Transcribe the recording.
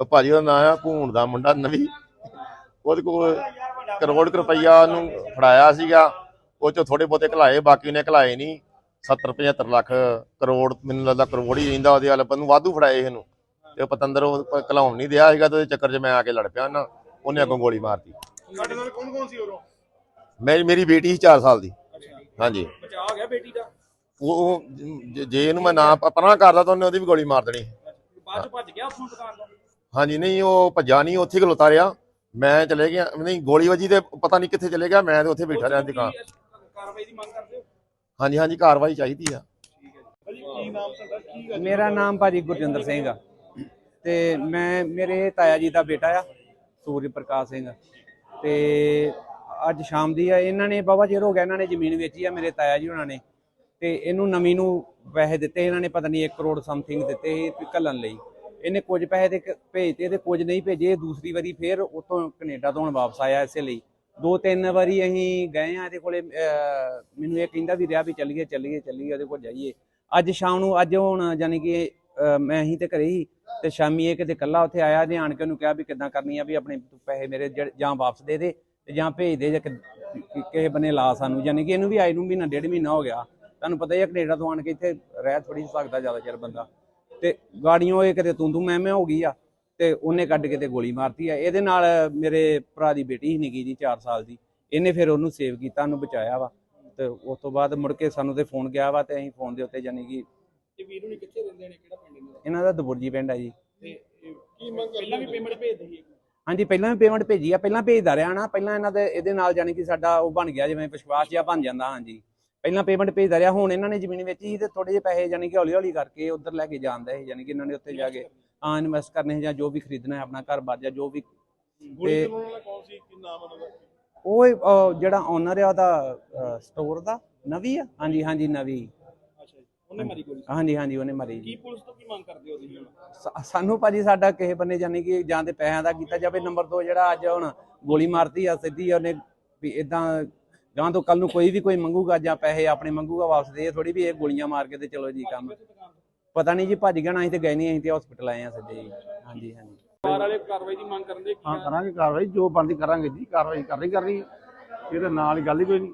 ਉਹ ਭਾਜੀ ਦਾ ਨਾਮ ਆ ਭੂਣ ਦਾ ਮੁੰਡਾ ਨਵੀ। ਉਹਦੇ ਕੋਲ ਕਰੋੜ ਰੁਪਈਆ ਨੂੰ ਫੜਾਇਆ ਸੀਗਾ। ਉਹ ਚੋਂ ਥੋੜੇ ਬਹੁਤੇ ਘਲਾਏ ਬਾਕੀ ਨੇ ਘਲਾਏ ਨਹੀਂ 70 75 ਲੱਖ ਕਰੋੜ ਮੈਨੂੰ ਲੱਗਦਾ ਕਰੋੜ ਹੀ ਰਹਿੰਦਾ ਉਹਦੇ ਵਾਲੇ ਨੂੰ ਵਾਧੂ ਫੜਾਏ ਇਹਨੂੰ। ਤੇ ਪਤੰਦਰ ਉਹ ਘਲਾਉਣ ਨਹੀਂ ਦਿਆ ਸੀਗਾ ਤੇ ਉਹਦੇ ਚੱਕਰ 'ਚ ਮੈਂ ਆ ਕੇ ਲੜ ਪਿਆ ਨਾ। ਉਹਨੇ ਅੱਗੋਂ ਗੋਲੀ ਮਾਰਤੀ। ਸਾਡੇ ਨਾਲ ਕੌਣ ਕੌਣ ਸੀ ਉਰੋਂ ਮੇਰੀ ਮੇਰੀ ਬੇਟੀ ਸੀ 4 ਸਾਲ ਦੀ। ਹਾਂਜੀ। ਬਚਾ ਹੋ ਗਿਆ ਬੇਟੀ ਦਾ? ਉਹ ਜੇ- ਇਹਨੂੰ ਮੈਂ ਨਾ ਪਰਾਂ ਕਰਦਾ ਤਾਂ ਉਹਨੇ ਉਹਦੀ ਵੀ ਗੋਲੀ ਮਾਰ ਦੇਣੀ। ਬਾਅਦ ਚ ਭੱਜ ਗਿਆ ਉੱਥੋਂ ਦੁਕਾਨ ਤੋਂ? ਹਾਂਜੀ ਨਹੀਂ ਉਹ ਭੱਜਾ ਨਹੀਂ ਉੱਥੇ ਖਲੋਤਾ ਰਿਹਾ ਮੈਂ ਚਲੇ ਗਿਆ ਨਹੀਂ ਗੋਲੀ ਵੱਜੀ ਤੇ ਪਤਾ ਨਹੀਂ ਕਿੱਥੇ ਚਲੇ ਗਿਆ ਮੈਂ ਤੇ ਉੱਥੇ ਬੈਠਾ ਰਿਹਾ ਦੁਕਾਨ। ਕਾਰਵਾਈ ਦੀ ਮੰਗ ਕਰਦੇ ਹੋ? ਹਾਂਜੀ ਹਾਂਜੀ ਕਾਰਵਾਈ ਚਾਹੀਦੀ ਆ। ਭਾਜੀ ਕੀ ਨਾਮ ਤੁਹਾਡਾ ਕੀ ਗੱਲ ਮੇਰਾ ਨਾਮ ਭਾਜੀ ਗੁਰਜਿੰਦਰ ਸਿੰਘ ਆ। ਤੇ ਮੈਂ ਮੇਰੇ ਤਾਇਆ ਜੀ ਦਾ ਬੇਟਾ ਆ ਸੂਰਜ ਪ੍ਰਕਾਸ਼ ਸਿੰਘ। ਤੇ ਅੱਜ ਸ਼ਾਮ ਦੀ ਆ ਇਹਨਾਂ ਨੇ ਬਾਬਾ ਚਿਰ ਹੋ ਗਿਆ ਇਹਨਾਂ ਨੇ ਜ਼ਮੀਨ ਵੇਚੀ ਆ ਮੇਰੇ ਤਾਇਆ ਜੀ ਉਹਨਾਂ ਨੇ। ਤੇ ਇਹਨੂੰ ਨਵੀਂ ਨੂੰ ਪੈਸੇ ਦਿੱਤੇ ਇਹਨਾਂ ਨੇ ਪਤਾ ਨਹੀਂ 1 ਕਰੋੜ ਸਮਥਿੰਗ ਦਿੱਤੇ ਸੀ ਘੱਲਣ ਲਈ। ਇਹਨੇ ਕੁਝ ਪੈਸੇ ਤੇ ਕੇ ਭੇਜਤੇ ਤੇ ਕੁਝ ਨਹੀਂ ਭੇਜੇ ਦੂਸਰੀ ਵਾਰੀ ਫੇਰ ਉਤੋਂ ਕੈਨੇਡਾ ਤੋਂ ਹੁਣ ਵਾਪਸ ਆਇਆ ਇਸੇ ਲਈ। ਦੋ ਤਿੰਨ ਵਾਰੀ ਅਸੀਂ ਗਏ ਆ ਇਹਦੇ ਕੋਲੇ ਅਹ, ਮੈਨੂੰ ਇਹ ਕਹਿੰਦਾ ਵੀ ਰਿਹਾ ਵੀ ਚੱਲੀਏ ਚੱਲੀਏ ਚੱਲੀਏ ਉਹਦੇ ਕੋਲ ਜਾਈਏ। ਅੱਜ ਸ਼ਾਮ ਨੂੰ ਅੱਜ ਹੁਣ ਯਾਨੀ ਕਿ ਅਹ, ਮੈਂ ਹੀ ਤੇ ਘਰੇ ਹੀ ਤੇ ਸ਼ਾਮੀ ਇਹ ਕਿਤੇ ਕੱਲਾ ਉੱਥੇ ਆਇਆ ਨੇ ਆਣ ਕੇ ਉਹਨੂੰ ਕਿਹਾ ਵੀ ਕਿੱਦਾਂ ਕਰਨੀ ਆ ਵੀ ਆਪਣੇ ਤੂੰ ਪੈਸੇ ਮੇਰੇ ਜਿਹੜੇ- ਜਾਂ ਵਾਪਸ ਦੇ ਦੇ ਤੇ ਜਾਂ ਭੇਜ ਦੇ ਜਾਂ ਕਿ- ਕਿ- ਕਿਸੇ ਬੰਨੇ ਲਾ ਸਾਨੂੰ। ਯਾਨੀ ਕਿ ਇਹਨੂੰ ਵੀ ਆਏ ਨੂੰ ਮਹੀਨਾ ਡੇਢ ਮਹੀਨਾ ਹੋ ਗਿਆ। ਤੁਹਾਨੂੰ ਪਤਾ ਹੀ ਆ ਕੈਨੇਡਾ ਤੋਂ ਆਣ ਕੇ ਇੱਥੇ ਰਹਿ ਥੋੜੀ ਸਕਦਾ ਜ਼ਿਆਦਾ ਚਿਰ ਬੰਦਾ। ਤੇ ਗਾੜੀਆਂ ਇਹ ਕਿਤੇ ਤੂੰ ਤੂੰ ਮੈਂ ਮੈਂ ਹੋ ਗਈ ਆ ਤੇ ਉਹਨੇ ਕੱਢ ਕੇ ਤੇ ਗੋਲੀ ਮਾਰਤੀ ਆ। ਇਹਦੇ ਨਾਲ ਮੇਰੇ ਭਰਾ ਦੀ ਬੇਟੀ ਸੀ ਨਿੱਕੀ ਜੀ 4 ਸਾਲ ਦੀ। ਇਹਨੇ ਫਿਰ ਉਹਨੂੰ ਸੇਵ ਕੀਤਾ ਉਹਨੂੰ ਬਚਾਇਆ ਵਾ। ਤੇ ਉਸ ਤੋਂ ਬਾਅਦ ਮੁੜ ਕੇ ਸਾਨੂੰ ਤੇ ਫੋਨ ਗਿਆ ਵਾ ਤੇ ਅਸੀਂ ਫੋਨ ਦੇ ਉੱਤੇ ਯਾਨੀ ਕਿ ਇਹ ਵੀਰ ਨੂੰ ਕਿੱਥੇ ਰਹਿੰਦੇ ਨੇ? ਕਿਹੜਾ ਪਿੰਡ ਇਹਨਾਂ ਦਾ? ਇਹਨਾਂ ਦਾ ਦਬੁਰਜੀ ਪਿੰਡ ਆ ਜੀ। ਤੇ ਇਹ ਕੀ ਮੰਗ ਪਹਿਲਾਂ ਵੀ ਪੇਮੈਂਟ ਭੇਜਦੇ ਸੀ ਹਾਂਜੀ ਪਹਿਲਾਂ ਵੀ ਪੇਮੈਂਟ ਭੇਜੀ ਆ ਪਹਿਲਾਂ ਭੇਜਦਾ ਰਿਹਾ ਨਾ। ਪਹਿਲਾਂ ਇਹਨਾਂ ਦੇ ਇਹਦੇ ਨਾਲ ਜਾਨੀ ਕਿ ਸਾਡਾ ਉਹ ਬਣ ਗਿਆ ਜਿਵੇਂ ਵਿਸ਼ਵਾਸ ਜਿਹਾ ਬਣ ਜਾਂਦਾ ਹਾਂਜੀ। ਪਹਿਲਾਂ ਪੇਮੈਂਟ ਭੇਜਦਾ ਰਿਹਾ ਹੁਣ ਇਹਨਾਂ ਨੇ ਜ਼ਮੀਨ ਵੇਚੀ ਸੀ ਤੇ ਥੋੜੇ ਜਿਹੇ ਪੈਸੇ ਜਾਨੀ ਕਿ ਹੌਲੀ ਹੌਲੀ ਕਰਕੇ ਉਧਰ ਲੈ ਕੇ ਜਾਂਦਾ ਹੈ ਜਾਨੀ ਕਿ ਇਹਨਾਂ ਨੇ ਉੱਥੇ ਜਾ ਕੇ ਹਾਂ ਇਨਵੈਸਟ ਕਰਨੇ ਜਾਂ ਜੋ ਵੀ ਖਰੀਦਣਾ ਹੈ ਆਪਣਾ ਘਰ ਬਾਰ ਜਾਂ ਜੋ ਵੀ ਤੇ- ਉਹ ਜਿਹੜਾ ਓਨਰ ਆ ਉਹਦਾ ਸਟੋਰ ਦਾ ਨਵੀ ਆ? ਹਾਂਜੀ ਹਾਂਜੀ ਨਵੀ। ਅੱਛਾ ਜੀ ਉਹਨੇ ਮਾਰੀ ਗੋਲੀ? ਹਾਂਜੀ ਹਾਂਜੀ ਉਹਨੇ ਮਾਰੀ ਕੀ ਪੁਲਿਸ ਤੋਂ ਕੀ ਮੰਗ ਕਰਦੇ ਹੋ ਤੁਸੀਂ ਸਾਨੂੰ ਭਾਜੀ ਸਾਡਾ ਕਿਸੇ ਬੰਨੇ ਜਾਨੀ ਕਿ ਜਾਂ ਤੇ ਪੈਸਿਆਂ ਦਾ ਕੀਤਾ ਜਾਵੇ ਨੰਬਰ 2 ਜਿਹੜਾ ਅੱਜ ਹੁਣ ਗੋਲੀ ਮਾਰਤੀ ਆ ਸਿੱਧੀ ਉਹਨੇ ਵੀ ਇਦਾਂ ਗਾਂ ਤੋਂ ਕੱਲ ਨੂੰ ਕੋਈ ਵੀ ਕੋਈ ਮੰਗੂਗਾ ਜਾਂ ਪੈਸੇ ਆਪਣੇ ਮੰਗੂਗਾ ਵਾਪਸ ਦੇ ਥੋੜੀ ਵੀ ਇਹ ਗੋਲੀਆਂ ਮਾਰ ਕੇ ਤੇ ਚਲੋ ਜੀ ਕੰਮ। ਪਤਾ ਨਹੀਂ ਜੀ ਭੱਜ ਗਿਆ ਨਾ ਅਸੀਂ ਤੇ ਗਏ ਨਹੀਂ ਅਸੀਂ ਤੇ ਹਸਪੀਟਲ ਆਏ ਆ ਸਿੱਧੇ ਜੀ ਹਾਂਜੀ ਹਾਂਜੀ। ਕਾਰ ਵਾਲੇ ਕਾਰਵਾਈ ਦੀ ਮੰਗ ਕਰਨ ਦੇ ਹਾਂ ਕਰਾਂਗੇ ਕਾਰਵਾਈ ਜੋ ਬਣਦੀ ਕਰਾਂਗੇ ਜੀ ਕਾਰਵਾਈ ਕਰਨੀ ਕਰਨੀ ਹੈ। ਇਹਦੇ ਨਾਲ ਹੀ ਗੱਲ ਹੀ ਕੋਈ ਨਹੀਂ।